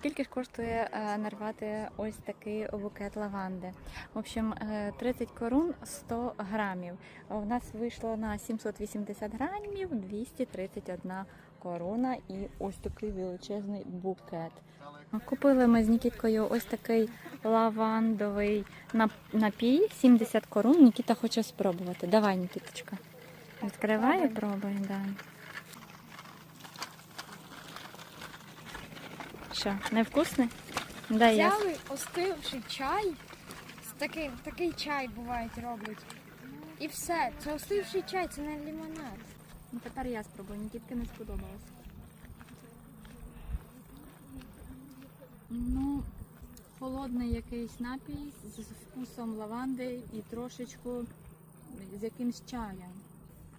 Скільки ж коштує е, нарвати ось такий букет лаванди? В общем, е, 30 корун 100 грамів. У нас вийшло на 780 грамів 231 корона і ось такий величезний букет. Купили ми з Нікіткою ось такий лавандовий напій 70 корун. Нікіта хоче спробувати. Давай, Нікіточка. Відкривай і пробуй, да. Що, невкусний? Дай я. Взяли остивший чай. Такий, такий чай бувають роблять. І все. Це остивший чай, це не лимонад. Ну, тепер я спробую, Нікітки не сподобалось. Ну, холодний якийсь напій з вкусом лаванди і трошечку з якимсь чаєм.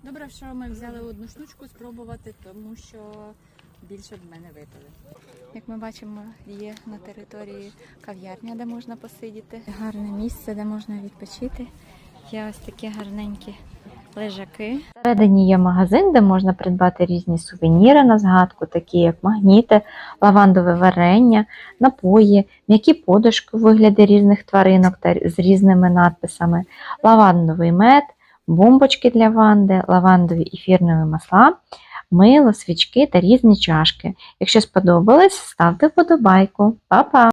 Добре, що ми взяли одну штучку спробувати, тому що більше б мене випили. Як ми бачимо, є на території кав'ярня, де можна посидіти. Гарне місце, де можна відпочити. Є ось такі гарненькі лежаки. Всередині є магазин, де можна придбати різні сувеніри на згадку, такі як магніти, лавандове варення, напої, м'які подушки у вигляді різних тваринок та з різними надписами, лавандовий мед, бомбочки для ванди, лавандові ефірнові масла, мило, свічки та різні чашки. Якщо сподобалось, ставте вподобайку. Па-па!